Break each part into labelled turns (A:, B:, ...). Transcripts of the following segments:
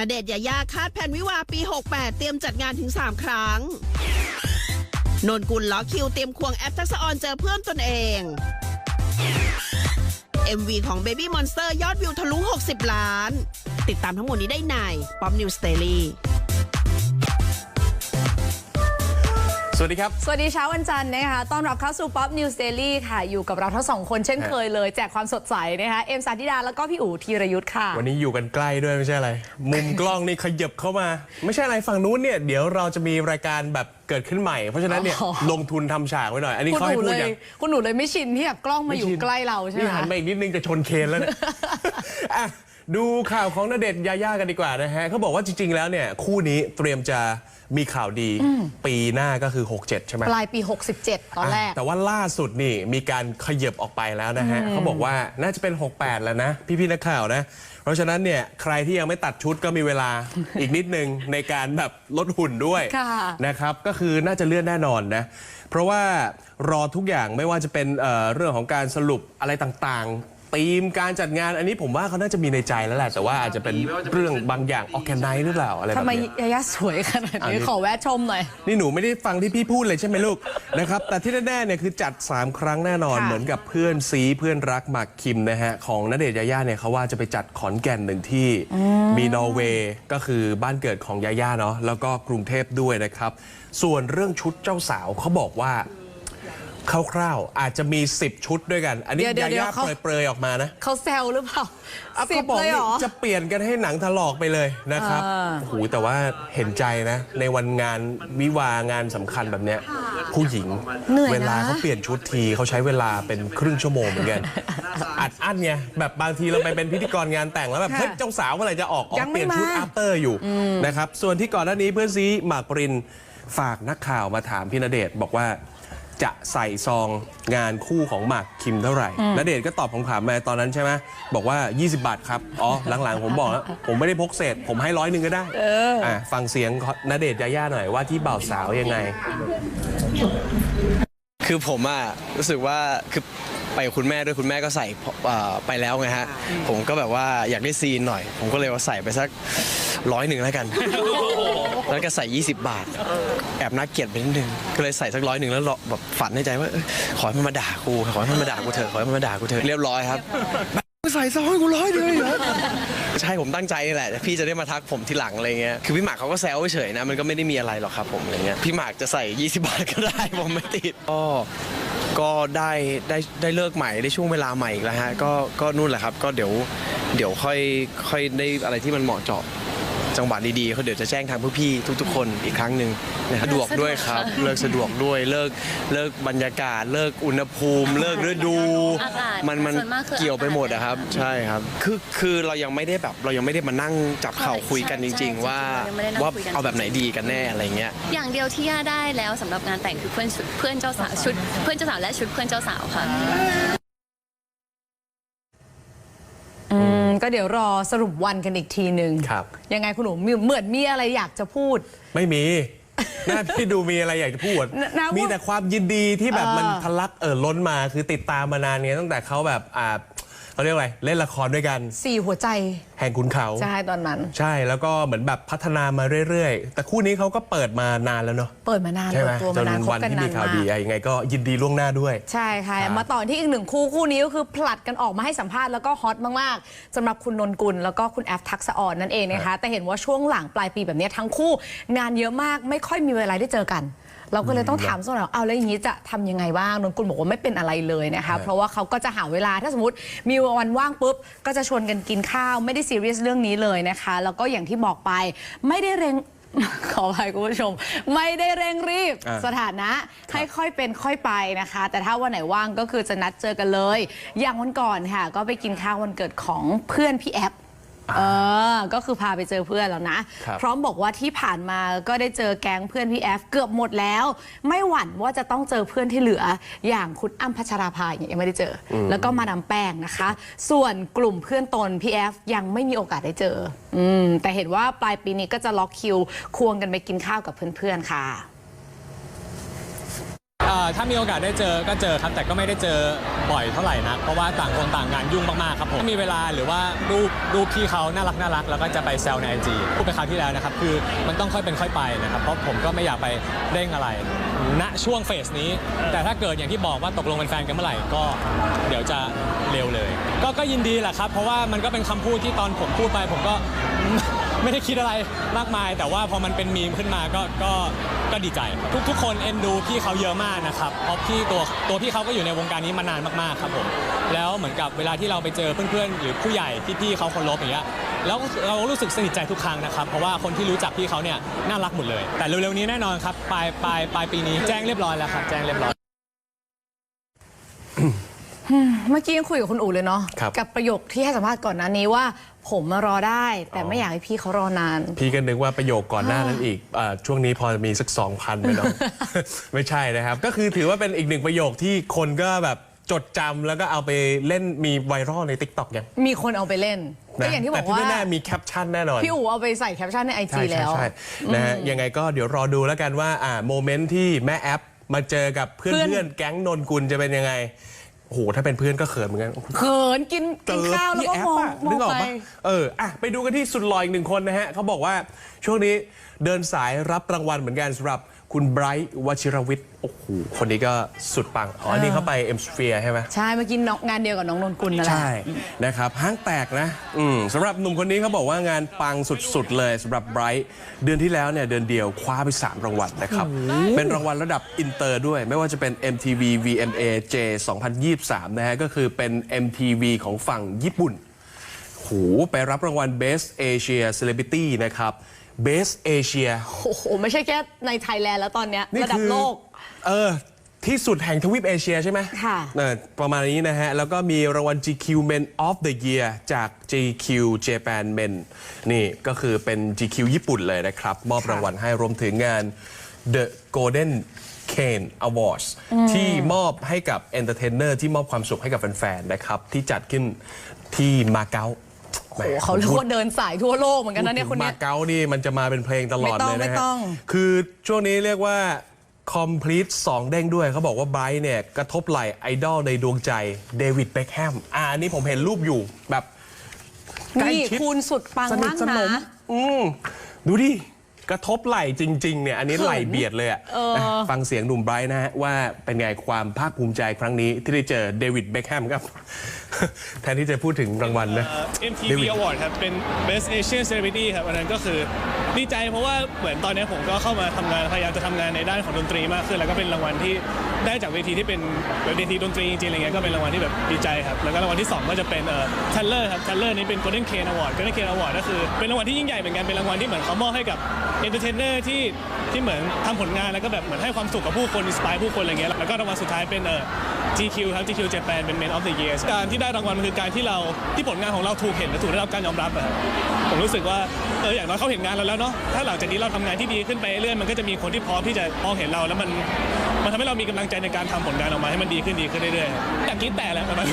A: ณเดชน์ยายาคาดแผนวิวาห์ปี 68 เตรียมจัดงานถึง 3 ครั้ง นนกุลล้อคิวเตรียมควงแอปทักษะออนเจอเพื่อนตนเอง MV ของ Baby Monster ยอดวิวทะลุ 60 ล้าน ติดตามทั้งหมดนี้ได้ในป๊อปนิวสเตอรี่
B: สวัสดีครับ
C: สวัสดีเช้าวันจันทร์นะคะ ต้อนรับเข้าสู่ Pop News Daily ค่ะ อยู่กับเราทั้งสองคนเช่นเคยเลย แจกความสดใสนะคะ เอ็มสาธิดา แล้วก็พี่อู๋ธีรยุทธ์ค่ะ
B: วันนี้อยู่กันใกล้ด้วยไม่ใช่อะไร มุมกล้องนี่ขยับเข้ามา ไม่ใช่อะไรฝั่งนู้นเนี่ย เดี๋ยวเราจะมีรายการแบบเกิดขึ้นใหม่ เพราะฉะนั้นเนี่ย
C: อ๋อ
B: ลงทุนทำฉากไว้หน่อย อันนี้
C: คุณ
B: เขา
C: ห
B: ให้
C: นู
B: พู
C: เล
B: ด
C: ย
B: อย่าง
C: คุณหนูเลยไม่ชินที่แบบกล้องมาอยู่
B: ไม่ชิน
C: ใกล้เราใช่ไหม
B: นี่หัน
C: คะ
B: มาอีกนิดนึงจะชนเคนแล้วเนี่ยอะ ดูข่าวของณเดชน์ยาย่ากันดีกว่านะฮะเขาบอกว่าจริง ๆ แล้วเนี่ย คู่นี้เตรียมจะมีข่าวดีปีหน้าก็คือ 67 ใช่ไหม
C: ปลายปี 67 ตอนแรกะ
B: แต่ว่าล่าสุดนี่มีการขยับออกไปแล้วนะฮะเขาบอกว่าน่าจะเป็น 68 แล้วนะ พี่ๆนักข่าวนะ เพราะฉะนั้นเนี่ยใครที่ยังไม่ตัดชุดก็มีเวลาอีกนิดนึง ในการแบบลดหุ่นด้วย
C: ค่ะ
B: นะครับก็คือน่าจะเลื่อนแน่นอนนะเพราะว่ารอทุกอย่างไม่ว่าจะเป็นเอ่อเรื่องของการสรุปอะไรต่างๆ ธีมการจัดงานอันนี้ผมว่าเขาน่าจะมีในใจแล้วแหละ แต่ว่าอาจจะเป็นเรื่องบางอย่างออแกไนหรือเปล่าอะไรแบ
C: ทำ
B: บ
C: ไม
B: เนี้ย
C: ยายาสวยขนาด
B: อัน
C: นี้
B: นี้
C: ขอแวะชมหน่อย
B: นี่หนูไม่ได้ฟังที่พี่พูดเลยใช่ไหมลูก นะครับ แต่ที่แน่ๆเนี่ยคือจัด 3 ครั้งแน่นอน
C: ค่ะ
B: เหมือนกับเพื่อนซีเพื่อนรักหมากคิมนะฮะ ของณเดชน์ยาย่าเนี่ยเขาว่าจะไปจัดขอนแก่นหนึ่งที่มีนอร์เวย์ก็คือบ้านเกิดของยาย่าเนาะแล้วก็กรุงเทพด้วยนะครับ ส่วนเรื่องชุดเจ้าสาวเขาบอกว่า คร่าวๆอาจจะมี 10 ชุดด้วยกัน อันนี้
C: เดี๋ย
B: ยาว
C: ๆ
B: ย่า
C: เขา
B: เปรยๆออกมานะ
C: เขาแซวหรือเปล่า
B: อะ
C: สิ
B: ก็
C: บ
B: บอก
C: เลยเหร
B: นี่
C: อ
B: จะเปลี่ยนกันให้หนังถลอกไปเลยนะครับ
C: อ่า
B: โอ้โหแต่ว่าเห็นใจนะ ในวันงานวิวางานสำคัญแบบเนี้ยผู้หญิง
C: เหนื่อยนะ
B: เวลาเขาเปลี่ยนชุดทีเขาใช้เวลาเป็นครึ่งชั่วโมงเหมือนกัน อัดอั้นไงแบบบางทีเราไปเป็นพิธีกรงานแต่งแล้วแบบ
C: ค่ะ
B: เฮ้ยเจ้าสาวเมื่อไหร่จะออกออ
C: ยั
B: ก
C: ง
B: เป
C: ไม่
B: ลี่ยนชุด
C: มา
B: อัปเตอร์อยู่นะครับส่วนที่ก่อนหน้านี้เพื่อนซีหมากปรินฝากนักข่าวมาถามพี่ณเดชน์บอกว่า จะใส่ซองงานคู่ของหมากคิมเท่าไหร่ณเดชน์ก็ตอบคำถามมาตอนนั้นใช่ไหมบอกว่า 20 บาทครับ อ๋อ หลังๆ ผมบอกแล้ว ผมไม่ได้พกเศษ ผมให้ร้อยหนึ่งก็ได้อะฟังเสียงณเดชน์ยาย่าหน่อยว่าที่บ่าวสาวยังไง
D: คือผมอะรู้สึกว่าคือไปกับคุณแม่ด้วยคุณแม่ก็ใส่เอ่อไปแล้วไงฮะ ผมก็แบบว่าอยากได้ซีนหน่อย ผมก็เลยว่าใส่ไปสัก ร้อยหนึ่งแล้วกัน แล้วก็ใส่ 20 บาท แอบน่าเกลียดไปนิดนึง ก็เลยใส่สักร้อยหนึ่งแล้วรอแบบฝันในใจว่าเอ้ยขอให้มันมาด่ากูขอให้มันมาด่ากูเถอะขอให้มันมาด่ากูเถอะเรียบร้อยครับใส่ซองให้กูร้อยเดียวเหรอใช่ผมตั้งใจนี่แหละแต่พี่จะได้มาทักผมทีหลังอะไรเงี้ยคือพี่หมากเขาก็แซวเฉยๆนะมันก็ไม่ได้มีอะไรหรอกครับผมอะไรเงี้ยพี่หมากจะใส่ 20 บาทก็ได้ผมไม่ติดก็ก็ได้ได้ได้เลิกใหม่ได้ช่วงเวลาใหม่อีกแล้วฮะก็ก็นู่นแหละครับ ก็เดี๋ยวเดี๋ยวค่อยค่อยได้อะไรที่มันเหมาะเจาะ จังหวะดีๆเขาเดี๋ยวจะแจ้งทางผู้พี่ทุกๆ คนอีกครั้งหนึ่งนะสะดวกด้วยครับ เลิกสะดวกด้วยเลิกเลิกบรรยากาศ เลิกอุณหภูมิ เลิกฤดู
E: อากาศ
D: มันมัน
E: ส่วนมากคือ
D: เกี่ยวไปหมด
E: อากาศ
D: อะครับ ใช่ครับ คือคือเรายังไม่ได้แบบเรายังไม่ได้มานั่งจับเข่าคุยกันจ
E: ใช่
D: ริง ๆ ว่า
E: ใช่ยังไม่ได้นั่ง
D: ว่า
E: คุยกัน
D: เอาแบบไหนดีกันแน่อะไรเงี้ย
E: อย่างเดียวที่ย่าได้แล้วสำหรับงานแต่งคือเพื่อนชุดเพื่อนเจ้าสาวชุด เพื่อนเจ้าสาวและชุดเพื่อนเจ้าสาวค่ะ
C: อืม ก็เดี๋ยวรอสรุปวันกันอีกทีหนึ่ง
B: ครับ
C: ยังไงคุณหนูมีเหมือนมีอะไรอยากจะพูด
B: ไม่มี หน้าที่ดูมีอะไรอยากจะพูด
C: น่าน่าว่ามี
B: มีแต่ความยินดีที่แบบ
C: เออ
B: มันทะลักเอ่อล้นมาคือติดตามมานานเนี้ยตั้งแต่เขาแบบอ่า เขาเรียกอะไรเล่นละครด้วยกัน
C: สี่หัวใจ
B: แห่งขุนเขา
C: ใช่ตอนนั้น
B: ใช่แล้วก็เหมือนแบบพัฒนามาเรื่อยๆ แต่คู่นี้เขาก็เปิดมานานแล้วเนาะ
C: เปิดมานาน
B: ใช่ไหม
C: เปิดตัว
B: จ
C: มานนานคบ
B: วัน
C: กัน
B: ที่
C: นา
B: มี
C: น
B: ข่าว
C: มา
B: ดี
C: ก
B: อะยังไงก็ยินดีล่วงหน้าด้วย
C: ใช่ค่ะ
B: ครับ
C: มาต่อที่อีกหนึ่งคู่คู่นี้ก็คือผลัดกันออกมาให้สัมภาษณ์แล้วก็ฮอตมาก ๆสำหรับคุณนนกุลแล้วก็คุณแอฟทักษะอ่อนนั่นเองนะคะ แต่เห็นว่าช่วงหลังปลายปีแบบนี้ทั้งคู่งานเยอะมากไม่ค่อยมีเวลาได้เจอกัน เราก็เลยต้องถามสักหน่อยว่าเอาแล้วอย่างนี้จะทำยังไงบ้างนนกุลบอกว่าไม่เป็นอะไรเลยนะ
B: ครั
C: คะ
B: บ
C: เพราะว่าเขาก็จะหาเวลาถ้าสมมติมีวันว่างปุ๊บก็จะชวนกันกินข้าวไม่ได้ซีเรียสเรื่องนี้เลยนะคะ แล้วก็อย่างที่บอกไปไม่ได้เร่งขออภัยคุณผู้ชม ไม่ได้เร่งรีบ
B: อ่า
C: สถานะให้ค่อยเป็นค่อยไปนะคะ แต่ถ้าวันไหนว่างก็คือจะนัดเจอกันเลย อย่างวันก่อนค่ะ ก็ไปกินข้าววันเกิดของเพื่อนพี่แอฟ เออ ก็คือพาไปเจอเพื่อนแล้วนะ
B: ครับ
C: พร้อมบอกว่าที่ผ่านมาก็ได้เจอแก๊งเพื่อนพี่แอฟเกือบหมดแล้ว ไม่หวั่นว่าจะต้องเจอเพื่อนที่เหลือ อย่างคุณอ้ำพัชราภาอย่างเงี้ยยังไม่ได้เจออแล้วก็มาดามแป้งนะคะ ส่วนกลุ่มเพื่อนตนพี่แอฟยังไม่มีโอกาสได้เจอ อืมแต่เห็นว่าปลายปีนี้ก็จะล็อกคิวควงกันไปกินข้าวกับเพื่อนๆค่ะ
F: เอ่อถ้ามีโอกาสได้เจอก็เจอครับ แต่ก็ไม่ได้เจอบ่อยเท่าไหร่นะเพราะว่าต่างคนต่างงานยุ่งมากๆครับผมถ้ามีเวลาหรือว่ารูปรูปพี่เขาน่ารักน่ารักแล้วก็จะไปแซวในไอจีพูดไปคราวที่แล้วนะครับคือมันต้องค่อยเป็นค่อยไปนะครับเพราะผมก็ไม่อยากไปเร่งอะไร ณช่วงเฟสนี้ แต่ถ้าเกิดอย่างที่บอกว่าตกลงเป็นแฟนกันเมื่อไหร่ก็เดี๋ยวจะเร็วเลย ก็ก็ยินดีแหละครับ เพราะว่ามันก็เป็นคำพูดที่ตอนผมพูดไปผมก็ ไม่ได้คิดอะไรมากมาย แต่ว่าพอมันเป็นมีมขึ้นมาก็ก็ก็ดีใจ ทุกทุกคนเอ็นดูพี่เขาเยอะมากนะครับเพราะพี่ตัวตัวพี่เขาก็อยู่ในวงการนี้มานานมากๆครับผมแล้วเหมือนกับเวลาที่เราไปเจอเพื่อนๆ หรือผู้ใหญ่ที่พี่เขาเคารพอย่างเงี้ยแล้วเรารู้สึกสนิทใจทุกครั้งนะครับ เพราะว่าคนที่รู้จักพี่เขาเนี่ยน่ารักหมดเลย แต่เร็วๆนี้แน่นอนครับปลายปลายปลายปีนี้แจ้งเรียบร้อยแล้วครับแจ้งเรียบร้อย
C: เมื่อกี้ยังคุยกับคุณอู๋เลยเนาะ
B: ครับ
C: กับประโยคที่ให้สัมภาษณ์ก่อนหน้านี้ว่า ผมมารอได้ แต่ไม่อยากให้พี่เขารอนาน
B: พี่ก็นึกว่าประโยคก่อนหน้านั้นอีกอาช่วงนี้พอมีสัก 2,000ไปเนาะ ไม่ใช่นะครับ ก็คือถือว่าเป็นอีกหนึ่งประโยคที่คนก็แบบจดจำแล้วก็เอาไปเล่นมีไวรัลใน t ิ k t o k ยัง
C: มีคนเอาไปเล่น ก็
B: นะ
C: อย่างที่บ
B: แต่
C: อก
B: ที่
C: ว่า
B: แน่ๆมีแคปชั่นแน่นอน
C: พี่อู๋เอาไปใส่แคปชั่นในไอจี
B: ใช่
C: แล้ว
B: ใช่ใช่นะฮะยังไงก็เดี๋ยวรอดูแล้วกันว่าอ่าโมเมนต์ที่แม่แอปมาเจอกับเพื่อน
C: เพื่อน
B: เพื่อนแก๊งนนกุลจะเป็นยังไง โอ้โหถ้าเป็นเพื่อนก็เขินเหมือนกัน
C: เขินกินกินข้าวแล้วก็
B: พี่
C: มอง
B: แอปะ
C: มอ
B: นึ
C: ง
B: กออก
C: ไป
B: ปะเอออะไปดูกันที่สุดหล่ออีกหนึ่งคนนะฮะเขาบอกว่าช่วงนี้เดินสายรับรางวัลเหมือนกันสำหรับ คุณไบรท์วชิรวิทย์โอ้โหคนนี้ก็สุดปัง อ๋ออันนี้เขาไปเอ็มสเฟียใช่ไหม
C: ใช่ เมื่อกี้น้องงานเดียวกับน้องนนกุลนั่นแหละ
B: ใช่ นะครับห้างแตกนะ อืมสำหรับหนุ่มคนนี้เขาบอกว่างานปังสุดๆ เลยสำหรับไบรท์เดือนที่แล้วเนี่ย เดือนเดียวคว้าไป 3 รางวัลนะครับ เป็นรางวัลระดับอินเตอร์ด้วย ไม่ว่าจะเป็น MTV VMA J 2023 นะฮะก็คือเป็น MTV ของฝั่งญี่ปุ่นโหไปรับรางวัล Best Asia Celebrity นะครับ Best Asia
C: โอ้โห ไม่ใช่แค่ในไทยแลนด์แล้วตอนเนี้ย
B: นี่
C: ระดับ
B: คือ
C: โลก
B: เออ ที่สุดแห่งทวีปเอเชียใช่ไหม
C: ค่ะ
B: เออประมาณนี้นะฮะ แล้วก็มีรางวัล GQ Men of the Year จาก GQ Japan Men นี่ก็คือเป็น GQ ญี่ปุ่นเลยนะครับ มอบรางวัลให้รวมถึงงาน The Golden Cane Awards ที่มอบให้กับเอนเตอร์เทนเนอร์ที่มอบความสุขให้กับแฟนๆนะครับ ที่จัดขึ้นที่มาเก๊า
C: โอ้โหเขาเรียกว่าเดินสายทั่วโลกเหมือนกันนะเนี่ยคนเนี้
B: มายเก๊านี่มันจะมาเป็นเพลงตลอด
C: ไม่ต้
B: เล
C: อง
B: ยนะ
C: ไม่
B: ฮะ
C: ต้อง
B: คือช่วงนี้เรียกว่า complete 2เด้งด้วยเขาบอกว่าไบรท์เนี่ย กระทบไหลไอดอลในดวงใจเดวิดเบคแฮมอ่าอันนี้ผมเห็นรูปอยู่แบบใกล้
C: นี่
B: ชิด
C: คูณสุดปัง
B: สนิ
C: มา
B: ท
C: ก
B: สน
C: นะ
B: มอืมดูดิ กระทบไหลจริงๆเนี่ยอันนี้ไหลเบียดเลยอะนะฟังเสียงหนุ่มไบรท์นะฮะว่าเป็นไงความภาคภูมิใจครั้งนี้ที่ได้เจอเดวิดเบคแฮมครับ แทนที่จะพูดถึงรางวัลนะ
G: เอ่อ
B: เด
G: MTV
B: วิด
G: Award ครับ เป็น Best Asian Celebrity ครับ อันนั้นก็คือดีใจเพราะว่าเหมือนตอนนี้ผมก็เข้ามาทำงาน พยายามจะทำงานในด้านของดนตรีมากขึ้น แล้วก็เป็นรางวัลที่ ได้จากเวทีที่เป็นเวทีดนตรีจริงๆอะไรเงี้ยก็เป็นรางวัลที่แบบดีใจครับแล้วก็รางวัลที่ 2 ก็จะเป็นเอ่อ Taller ครับ Taller นี้เป็น Golden Cane Award Golden Cane Award ก็คือเป็นรางวัลที่ยิ่งใหญ่เหมือนกันเป็นรางวัลที่เหมือนเขามอบให้กับ Entertainer ที่ที่เหมือนทำผลงานแล้วก็แบบเหมือนให้ความสุขกับผู้คนอินสปายผู้คนอะไรเงี้ยแล้วก็รางวัลสุดท้ายเป็นเอ่อ GQ ครับ GQ Japan เป็น Men of the Year การที่ได้รางวัลมันคือการที่เราที่ผลงานของเราถูกเห็นและถูกได้รับการยอมรับอะครับผมรู้สึกว่าเอออย่างน้อยเขาเห็นงานเราแล้วเนาะถ้าหลังจากนี้เราทำงานที่ดีขึ้นไปเรื่อยมันก็จะมีคนที่พร้อมที่จะมองเห็นเราแล้วมันมันทำให้เรามีกำลังใจในการทำผลงานออกมาให้มันดีขึ้นดีขึ้นเรื่อยๆอย่างนี้แต่แหละมั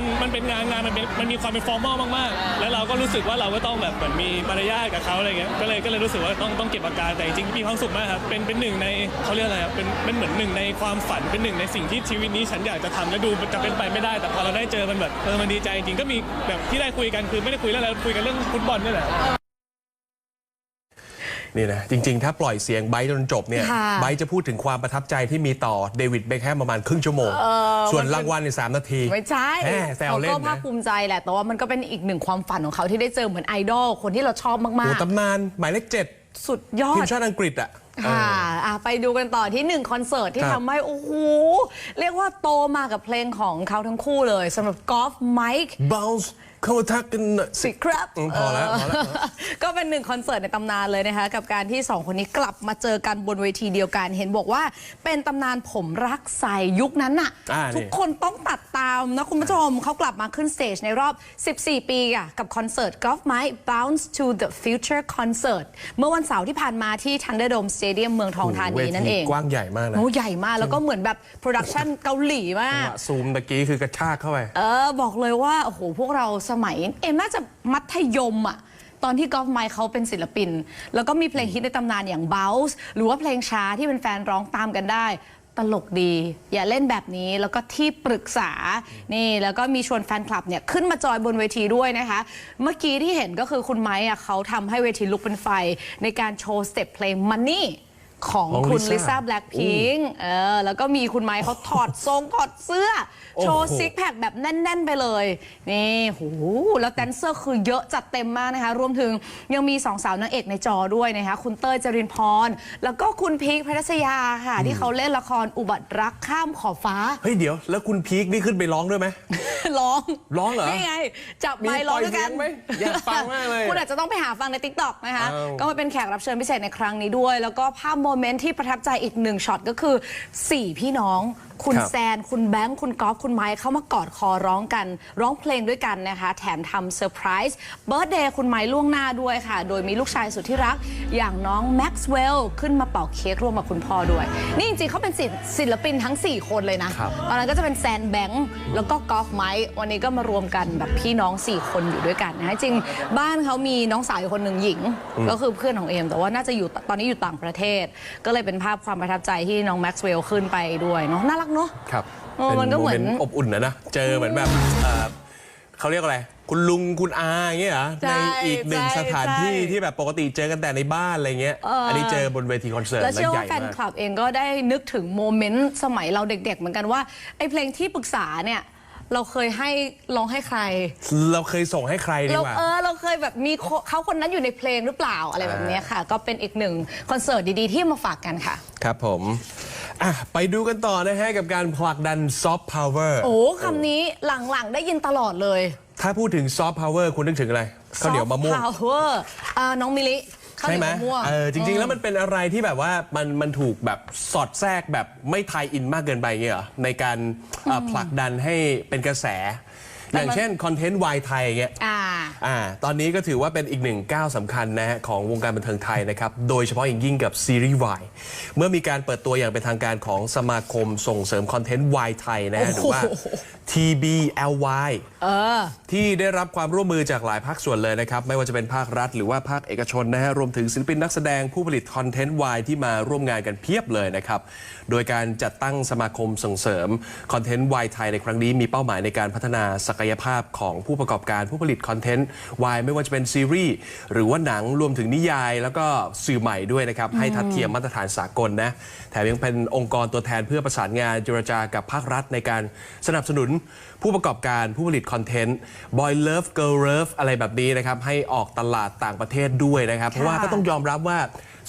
G: นมันเป็นงานงานมันเป็นมันมีความเป็นฟอร์มอลมากๆ แล้วเราก็รู้สึกว่าเราก็ต้องแบบเหมือนมีมารยาทกับเขาอะไรเงี้ยก็เลยก็เลยรู้สึกว่าต้องต้องเก็บอาการแต่จริงๆมีความสุขมากครับเป็นเป็นหนึ่งในเขาเรียกอะไรอะเป็นเป็นเหมือนหนึ่งในความฝันเป็นหนึ่งในสิ่งที่ชีวิตนี้ฉันอยากจะทำและดูจะเป็นไปไม่ได้ แต่พอเราได้เจอมันแบบเออมันดีใจจริงๆก็มีแบบที่ได้คุยกันคือไม่ได้คุยเรื่องอะไรคุยกันเรื่องฟุตบอลนี่แหละ
B: นี่นะจริง ๆ ถ้าปล่อยเสียงไบรท์จนจบเนี่ย
C: ค่ะ
B: ไบรท์จะพูดถึงความประทับใจที่มีต่อเดวิดเบคแฮมประมาณครึ่งชั่วโมงส่วนรางวัลในสามนาที
C: ไม่ใช่
B: แหมแซว
C: เขา
B: เล่น
C: ก็ภา
B: นะ
C: คภูมิใจแหละ แต่ว่ามันก็เป็นอีกหนึ่งความฝันของเขาที่ได้เจอเหมือนไอดอลคนที่เราชอบ
B: โอ้
C: มาก
B: ตำนานหมายเลขเจ็ด
C: ๆ สุดยอ
B: ที
C: ด
B: มชาติอังกฤษอะ
C: ค่ะอะ ไปดูกันต่อที่หนึ่งคอนเสิร์ตที่
B: ครับ
C: ทำให้โอ้โห เรียกว่าโตมากับเพลงของเขาทั้งคู่เลยสำหรับกอล์ฟไมค์
B: bounce เข้ามาทักกันหน่อย
C: สิครับ
B: อืมพอแล้วพอแล้ว
C: ก็เป็นหนึ่งคอนเสิร์ตในตำนานเลยนะคะ กับการที่สองคนนี้กลับมาเจอกันบนเวทีเดียวกัน เห็นบอกว่าเป็นตำนานผมรักใส่ยุคนั้นน่ะ
B: อ่านี่
C: ทุกคนต้องตัดตามนะคุณผู้ชมเขากลับมาขึ้นสเตจในรอบ 14 ปีอะกับคอนเสิร์ต Golf Mike Bounce to the Future Concert เมื่อวันเสาร์ที่ผ่านมาที่ Thunderdome Stadium เมืองทองธานีนั่นเอง
B: วทีกว้างใหญ่มากนะ
C: โอ้ใหญ่มาก แล้วก็เหมือนแบบโปรดักชันเกาหลีมา
B: จัง
C: ก
B: หวะซูมตะกี้คือกระชากเข้าไป
C: เออ บอกเลยว่า โอ้โห พวกเราสมัย เอ็มน่าจะมัธยมอะตอนที่กอล์ฟไมค์เขาเป็นศิลปิน แล้วก็มีเพลงฮิตในตำนานอย่าง Bounce หรือว่าเพลงช้าที่เป็นแฟนๆร้องตามกันได้ ตลกดี อย่าเล่นแบบนี้แล้วก็ที่ปรึกษานี่แล้วก็มีชวนแฟนคลับเนี่ยขึ้นมาจอยบนเวทีด้วยนะคะ เมื่อกี้ที่เห็นก็คือคุณไม้อะเขาทำให้เวทีลุกเป็นไฟในการโชว์สเต็ปเพลง Money ของ
B: ของ
C: คุณ
B: Lisa
C: ลิซ่าแบล็ k พิงเออแล้วก็มีคุณไม้เขาถอดทรง ถอดเสื้อ โชว์
B: โอ้โห
C: ซิกแพคแบบแน่น ๆ ไปเลย นี่โหแล้วแดนเซอร์คือเยอะจัดเต็มมากนะคะ รวมถึงยังมีสองสาวนางเอกในจอด้วยนะคะ คุณเต้ยจรินพร แล้วก็คุณพีคพัทรยาค่ะ ที่เขาเล่นละครอุบัติรักข้ามขอบฟ้า
B: เฮ้ยเดี๋ยวแล้วคุณพีคนี่ขึ้นไปร้องด้วยไหม
C: ร้อง
B: ร้องเหรอ
C: นี่ไง จับไม
B: มี
C: ค์ร้องด้วยกัน
B: ปล่อยเสียงไหมอยากฟังมากเลย
C: คุณอาจจะต้องไปหาฟังใน t ิ k t o k นะคะ
B: อ้าว
C: ก็มาเป็นแขกรับเชิญพิเศษในครั้งนี้ด้วย แล้วก็ภาพโมเมนต์ที่ประทับใจอีกหนึ่งช็อตก็คือ 4 พี่น้อง คุณ
B: ครับ
C: แซน คุณแบงค์ คุณก๊อฟคุณไมค์เข้ามากอดคอร้องกัน ร้องเพลงด้วยกันนะคะ แถมทำเซอร์ไพรส์เบิร์ d เดย์คุณไมค์ล่วงหน้าด้วยค่ะ โดยมีลูกชายสุดที่รัก อย่างน้องแม็กซ์เวลขึ้นมาเป่าเค้กร่วมกับคุณพ่อด้วย นี่จริงๆเขาเป็นศิลป์ศิลปินทั้ง 4 คนเลยนะ
B: ครับ
C: ตอนนั้นก็จะเป็นแซนแบงค์แล้วก็กอล์ฟไมค์วันนี้ก็มารวมกันแบบพี่น้อง 4 คนอยู่ด้วยกันนะจริงบ้านเขามีน้องสาวอยู่คนหนึ่งหญิง ก็คือเพื่อนของเอมแต่ว่าน่าจะอยู่ตอนนี้อยู่ต่างประเทศก็เลยเป็นภาพความประทับใจที่น้องแม็กซ์เวลขึ้นไปด้วยเนาะน่ารักเนาะ
B: ครับ
C: เออมันก็เหมือน
B: ป็อบอุ่นนะนะ เจอเหมือนแบบเอ่อเขาเรียกอะไร คุณลุงคุณอาอย่างเงี้ยเหรอ
C: ใช่
B: ในอีกหนึ่ง
C: ใช่
B: สถานที่
C: ใช่
B: ที่แบบปกติเจอกันแต่ในบ้านอะไรเงี้ย
C: เอออั
B: นนี้เจอบนเวทีคอนเสิร์ต
C: แล้ว
B: แล้ว
C: เชื่อ
B: ให
C: ว่า
B: ญ่
C: แฟน
B: มาก
C: คลับเองก็ได้นึกถึงโมเมนต์สมัยเราเด็กๆ เหมือนกันว่าไอ้เพลงที่ปรึกษาเนี่ย เราเคยให้ร้องให้ใคร
B: เราเคยส่งให้ใครดี
C: เรา
B: กว่า
C: เออเราเคยแบบมีโคเขาคนนั้นอยู่ในเพลงหรือเปล่าอะไรแบบเนี้ยค่ะ ก็เป็นอีกหนึ่งคอนเสิร์ตดีๆ ที่มาฝากกันค่ะ
B: ครับผม อะ ไปดูกันต่อนะฮะ กับการผลักดันซอฟต์พาวเวอร์
C: โอ้คำนี้หลังๆได้ยินตลอดเลย
B: ถ้าพูดถึงซอฟต์พาวเวอร์คุณนึกถึงอะไรข้าวเหนียวมะม่วง
C: Soft Power อ่าน้องมิลิ ข้าวเห
B: ใช่
C: นี
B: ไหม
C: ยวมะม่วง
B: เออจริง ๆ แล้วมันเป็นอะไรที่แบบว่ามันมันถูกแบบสอดแทรกแบบไม่ไทยอินมากเกินไปเงี้ยเหรอในการเอ่อผลักดันให้เป็นกระแส อย่างเช่นคอนเทนต์วายไทยเงี้ย
C: อ่า
B: อ่าตอนนี้ก็ถือว่าเป็นอีกหนึ่งก้าวสำคัญนะฮะของวงการบันเทิงไทยนะครับ โดยเฉพาะอย่างยิ่งกับซีรีส์วายเมื่อมีการเปิดตัวอย่างเป็นทางการของสมาคมส่งเสริมคอนเทนต์วายไทยนะฮะหรือว่า TBLY
C: เออ
B: ที่ได้รับความร่วมมือจากหลายภาคส่วนเลยนะครับ ไม่ว่าจะเป็นภาครัฐ หรือว่าภาคเอกชนนะฮะรวมถึงศิลปินนักแสดงผู้ผลิตคอนเทนต์วายที่มาร่วมงานกันเพียบเลยนะครับ โดยการจัดตั้งสมาคมส่งเสริมคอนเทนต์วายไทยในครั้งนี้มีเป้าหมายในการพัฒนาศักยภาพของผู้ประกอบการผู้ผลิตคอนเทนต์วายไม่ว่าจะเป็นซีรีส์หรือว่าหนังรวมถึงนิยาย แล้วก็สื่อใหม่ด้วยนะครับ ให้ทัดเทียมมาตรฐานสากลนะแถมยังเป็นองค์กรตัวแทนเพื่อประสานงานเจรจากับภาครัฐในการสนับสนุนผู้ประกอบการผู้ผลิตคอนเทนต์ Boy Love Girl Love อะไรแบบนี้นะครับให้ออกตลาดต่างประเทศด้วยนะครับ เพราะว่าก็ต้องยอมรับว่า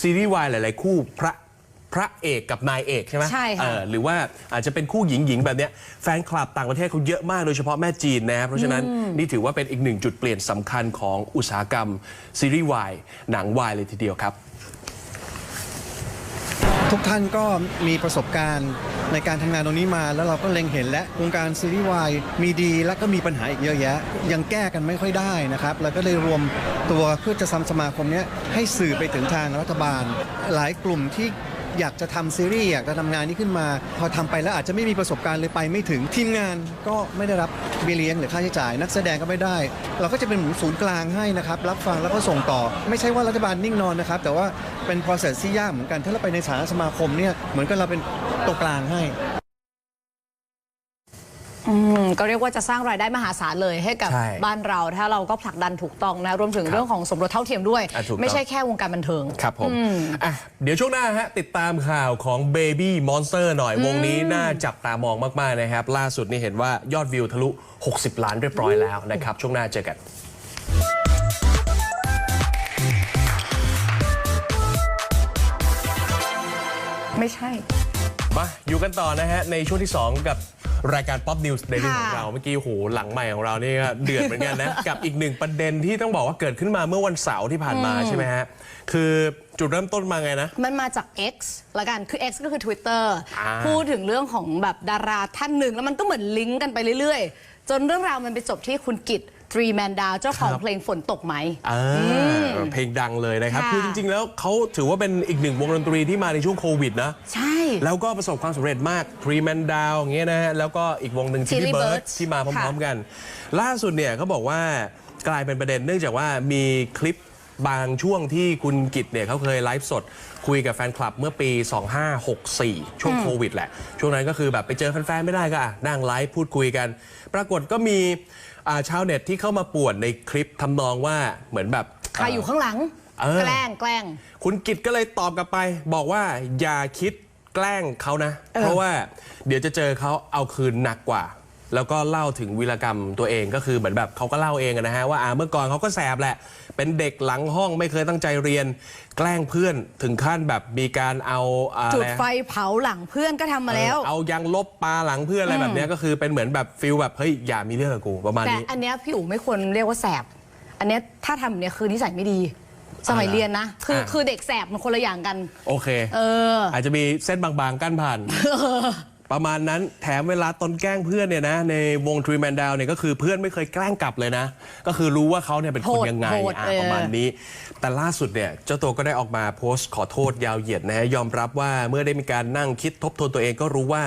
B: ซีรีส์วายหลาย ๆ คู่พระ พระเอกกับนายเอกใช่ไหม
C: ใช่ค่ะ
B: เออหรือว่าอาจจะเป็นคู่หญิงหญิงแบบเนี้ยแฟนคลับต่างประเทศเขาเยอะมากโดยเฉพาะแม่จีนนะครับเพราะฉะนั้นนี่ถือว่าเป็นอีกหนึ่งจุดเปลี่ยนสำคัญของอุตสาหกรรมซีรีส์วายหนังวายเลยทีเดียวครับ
H: ทุกท่านก็มีประสบการณ์ในการทำงานตรงนี้มา แล้วเราก็เล็งเห็นและวงการซีรีส์วายมีดีและก็มีปัญหาอีกเยอะแยะ ยังแก้กันไม่ค่อยได้นะครับแล้วก็เลยรวมตัวเพื่อจะทำสมาคมเนี้ยให้สื่อไปถึงทางรัฐบาล หลายกลุ่มที่ อยากจะทำซีรีส์อยากจะทำงานนี้ขึ้นมา พอทำไปแล้วอาจจะไม่มีประสบการณ์เลยไปไม่ถึงทีมงานก็ไม่ได้รับเบี้ยเลี้ยงหรือค่าใช้จ่าย นักแสดงก็ไม่ได้ เราก็จะเป็นหมูศูนย์กลางให้นะครับรับฟังแล้วก็ส่งต่อ ไม่ใช่ว่ารัฐบาลนิ่งนอนนะครับ แต่ว่าเป็น process ที่ยากเหมือนกันถ้าเราไปในสานะสมาคมเนี่ยเหมือนกับเราเป็นตัวกลางให้
C: ก็เรียกว่าจะสร้างรายได้มหาศาลเลยให้กับ
B: ใช่
C: บ้านเราถ้าเราก็ผลักดันถูกต้องนะ รวมถึงเรื่องของสมรสเท่าเทียมด้วย
B: อะถูกต้อง
C: ไม่ใช่แค่วงการบันเทิง
B: ครับผมอะเดี๋ยวช่วงหน้าฮะติดตามข่าวของ Baby Monster หน่อยวงนี้น่าจับตามองมาก ๆ นะครับ ล่าสุดนี่เห็นว่ายอดวิวทะลุ 60 ล้านเรียบร้อยแล้วนะครับ ช่วงหน้าเจอกัน
C: ไม่ใช่
B: มาอยู่กันต่อนะฮะ ในช่วงที่ 2 กับ รายการ Pop News Daily
C: ค่ะ
B: ของเรา เมื่อกี้โหหลังใหม่ของเรานี่ก็เดือดเหมือนกันนะ กับอีกหนึ่งประเด็นที่ต้องบอกว่าเกิดขึ้นมาเมื่อวันเสาร์ที่ผ่านมาใช่ไหมฮะ คือจุดเริ่มต้นมาไงนะ
C: มันมาจาก X ละกัน คือ X ก็คือ Twitter
B: อ่า
C: พูดถึงเรื่องของแบบดาราท่านหนึ่ง แล้วมันก็เหมือนลิงก์กันไปเรื่อยๆ จนเรื่องราวมันไปจบที่คุณกิต ทรีแมนดาวเจ้าของเพลงฝนตกไหม
B: อ่าเพลงดังเลยนะครับ
C: ค่ะ
B: คือจริง ๆ แล้วเขาถือว่าเป็นอีกหนึ่งวงดนตรีที่มาในช่วงโควิดนะ
C: ใช่
B: แล้วก็ประสบความสำเร็จมาก Three Man Down อย่างเงี้ยนะฮะ แล้วก็อีกวงหนึ่ง
C: Chili
B: Chili Bird
C: Birds
B: ที่มาพร้อม
C: ค่ะ
B: ๆกัน ล่าสุดเนี่ยเขาบอกว่ากลายเป็นประเด็นเนื่องจากว่ามีคลิป บางช่วงที่คุณกิตเนี่ยเขาเคยไลฟ์สด คุยกับแฟนคลับเมื่อปี 2564 ช่วงโควิดแหละ ช่วงนั้นก็คือแบบไปเจอแฟนๆไม่ได้ก็อะนั่งไลฟ์พูดคุยกัน ปรากฏก็มีอ่าชาวเน็ตที่เข้ามาป่วนในคลิปทำนองว่าเหมือนแบบ
C: ใครอยู่ข้างหลัง
B: เออ
C: แกล้งแกล้ง
B: คุณกิตก็เลยตอบกลับไป บอกว่าอย่าคิดแกล้งเขานะเพราะว่าเดี๋ยวจะเจอเขาเอาคืนหนักกว่า แล้วก็เล่าถึงวีรกรรมตัวเองก็คือเหมือนแบบเขาก็เล่าเองอะนะฮะว่าอ่าเมื่อก่อนเขาก็แสบแหละ เป็นเด็กหลังห้องไม่เคยตั้งใจเรียน แกล้งเพื่อนถึงขั้นแบบมีการเอาอะไร
C: จุดไฟเผาหลังเพื่อนก็ทำมาแล้ว
B: เออเอายางลบปลาหลังเพื่อนอะไรแบบเนี้ยก็คือเป็นเหมือนแบบฟิลแบบเฮ้ยอย่ามีเรื่องกับกูประมาณ
C: แต่
B: นี้
C: อันเนี้ยพี่อู๋ไม่ควรเรียกว่าแสบ อันเนี้ยถ้าทำแบบเนี้ยคือนิสัยไม่ดี สมัย
B: อ่า
C: เรียนนะ คือ
B: อ่า
C: คือเด็กแสบมันคนละอย่างกัน
B: โอเค
C: เออ
B: อาจจะมีเส้นบางๆกั้นผ่าน ประมาณนั้นแถมเวลาตนแกล้งเพื่อนเนี่ยนะ ในวงทรีแมนดาวเนี่ยก็คือเพื่อนไม่เคยแกล้งกลับเลยนะ ก็คือรู้ว่าเขาเนี่ยเป็นคน
C: โหด
B: ยังไง
C: โหด
B: อะ
C: เออ
B: ประมาณนี้ แต่ล่าสุดเนี่ยเจ้าตัวก็ได้ออกมาโพสต์ขอโทษยาวเหยียดนะฮะยอมรับว่าเมื่อได้มีการนั่งคิดทบทวนตัวเองก็รู้ว่า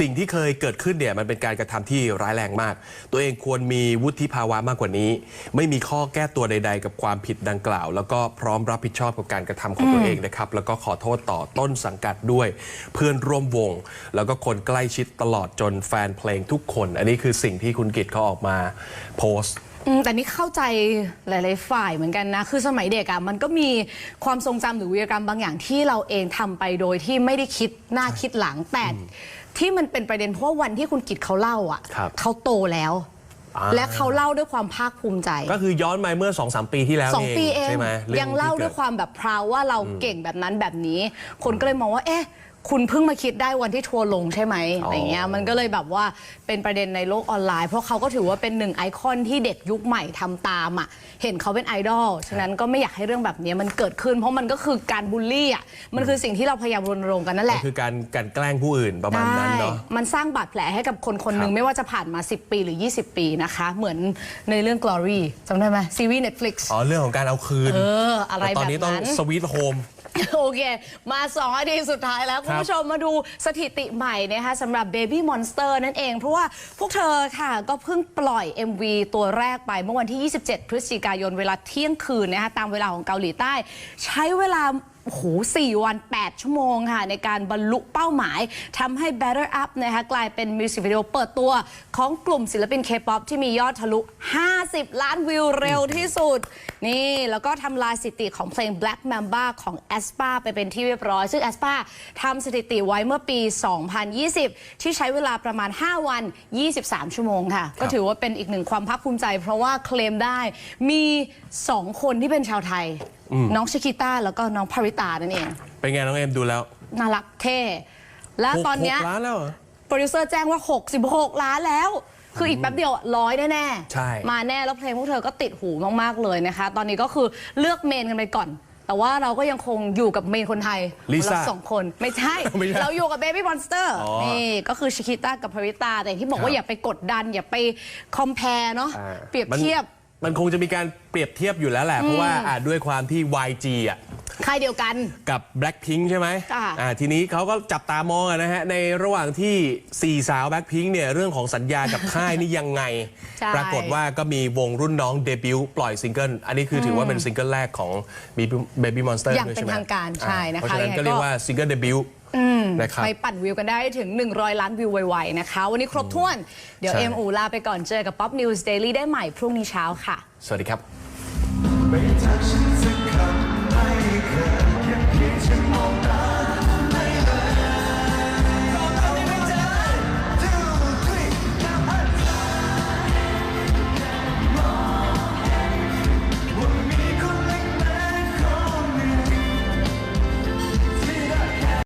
B: สิ่งที่เคยเกิดขึ้นเนี่ยมันเป็นการกระทำที่ร้ายแรงมาก ตัวเองควรมีวุฒิภาวะมากกว่านี้ ไม่มีข้อแก้ตัวใด ๆ กับความผิดดังกล่าว แล้วก็พร้อมรับผิดชอบกับการกระทำของตัวเองนะครับแล้วก็ขอโทษต่อต้นสังกัดด้วย เพื่อนร่วมวงแล้วก็คนใกล้ชิดตลอดจนแฟนเพลงทุกคน อันนี้คือสิ่งที่คุณกิตเขาออกมาโพสต์
C: อืมแต่นี่เข้าใจหลาย ๆ ฝ่ายเหมือนกันนะ คือสมัยเด็กอะมันก็มีความทรงจำหรือวีรกรรมบางอย่างที่เราเองทำไปโดยที่ไม่ได้คิดหน้าคิดหลังแต่ที่มันเป็นประเด็นเพราะว่าวันที่คุณกิตเขาเล่าอะ
B: ครับ
C: เขาโตแล้ว
B: อ่า
C: และเขาเล่าด้วยความภาคภูมิใจ
B: ก็คือย้อนมาเมื่อ2อสปีที่แล้ว
C: สองปีเอง
B: ใช่ไหมรื่อง
C: ยังเล่า
B: ที่กิ
C: ด้วยความแบบพราวว่าเราเก่งแบบนั้นแบบนี้ คนก็เลยมองว่า เอ๊ะ คุณเพิ่งมาคิดได้วันที่ทัวร์ลงใช่ไหมอะไรเงี้ยมันก็เลยแบบว่าเป็นประเด็นในโลกออนไลน์ เพราะเขาก็ถือว่าเป็นหนึ่งไอคอนที่เด็กยุคใหม่ทำตามอะเห็นเขาเป็นไอดอลฉะนั้นก็ไม่อยากให้เรื่องแบบนี้มันเกิดขึ้น เพราะมันก็คือการบูลลี่อะมันคือสิ่งที่เราพยายามรณรงค์กันนั่นแห
B: ก็
C: ละ
B: คือการการแกล้งผู้อื่นประมาณนั้นเนาะ
C: ใช่มันสร้างบาดแผลให้กับคนคนหนึ่
B: ค
C: ง
B: รับ
C: ไม่ว่าจะผ่านมา 10 ปีหรือ 20 ปีนะคะ เหมือนในเรื่อง Glory จำได้ไหมซีรีส์ Netflix
B: อ๋อเรื่องของการเอาคืน
C: เอออะไร
B: แต่ตอนนี้
C: แบบ
B: ต้อง
C: นั้น
B: สวีทโฮม
C: โอเค มา 2 นาทีสุดท้ายแล้ว คุณผู้ชมมาดูสถิติใหม่นะคะสำหรับ Baby Monster นั่นเอง เพราะว่าพวกเธอค่ะก็เพิ่งปล่อย MV ตัวแรกไปเมื่อวันที่ 27 พฤศจิกายนเวลาเที่ยงคืนนะคะตามเวลาของเกาหลีใต้ ใช้เวลา โอ้โห4วัน 8 ชั่วโมงค่ะ ในการบรรลุเป้าหมายทำให้ Better Up นะคะกลายเป็นมิวสิกวิดีโอเปิดตัวของกลุ่มศิลปิน K-POP ที่มียอดทะลุ 50 ล้านวิวเร็วที่สุด นี่แล้วก็ทำลายสถิติของเพลง Black Mamba ของ a s p a ไปเป็นที่เรียบร้อย ซึ่ง a s p a ทำสถิติไว้เมื่อปี 2020 ที่ใช้เวลาประมาณ 5 วัน 23 ชั่วโมงค่ะ ก็ถือว่าเป็นอีกหนึ่งความภาคภูมิใจ เพราะว่าเคลมได้มี 2 คนที่เป็นชาวไทย น้องชิคิต้าแล้วก็น้องพาริตานั่นเอง
B: เป็นไงน้องเอ็มดูแล้ว
C: น่ารักเท่ และตอนเนี้ย
B: หกล้านแล้วเหรอ
C: โปรดิวเซอร์แจ้งว่า 66 ล้านแล้ว คืออีกแป๊บเดียวร้อยแน่ๆ
B: ใช่
C: มาแน่แล้วเพลงพวกเธอก็ติดหูมากๆเลยนะคะ ตอนนี้ก็คือเลือกเมนกันไปก่อน แต่ว่าเราก็ยังคงอยู่กับเมนคนไทย
B: ลิซ่า
C: เราสองคนไม่ใช่
B: ไม่ใช่
C: เราอยู่กับเบบี้มอนสเตอร์
B: อ๋อ
C: นี่ก็คือชิคิต้ากับพาริตาแต่อย่างที่บอกว่า
B: ครับ
C: อย่าไปกดดัน อย่าไปคอมเพลเนาะ
B: อ่า
C: เปรียบ
B: มัน
C: เทียบ
B: มันคงจะมีการเปรียบเทียบอยู่แล้วแหละ เพราะว่าอะด้วยความที่ YG อะ
C: ค่ายเดียวกัน
B: กับ Blackpink ใช่ไหม
C: ค่ะ
B: อ่าทีนี้เขาก็จับตามองอะนะฮะ ในระหว่างที่ 4 สาว Blackpink เนี่ย เรื่องของสัญญากับค่ายนี่ยังไง
C: ใช่
B: ปรากฏว่าก็มีวงรุ่นน้องเดบิวต์ปล่อยซิงเกิล อันนี้คือถือว่าเป็นซิงเกิลแรกของ Baby Monster
C: อย่าง
B: ด้วย
C: เป็น
B: ใช่ไหม
C: ทางการใช่นะคะ
B: เพราะฉะนั้น
C: ยังไง
B: ก็เรีย
C: ก็
B: กว่าซิงเกิลเดบิวต์ นะครับ
C: ไปปั่นวิวกันได้ถึง 100 ล้านวิวไวๆนะคะ วันนี้ครบถ้วน เดี๋ยว
B: ใช่
C: เอ็มอูลาไปก่อนเจอกับ Pop News Daily ได้ใหม่พรุ่งนี้เช้าค่ะ
B: สวัสดีครับ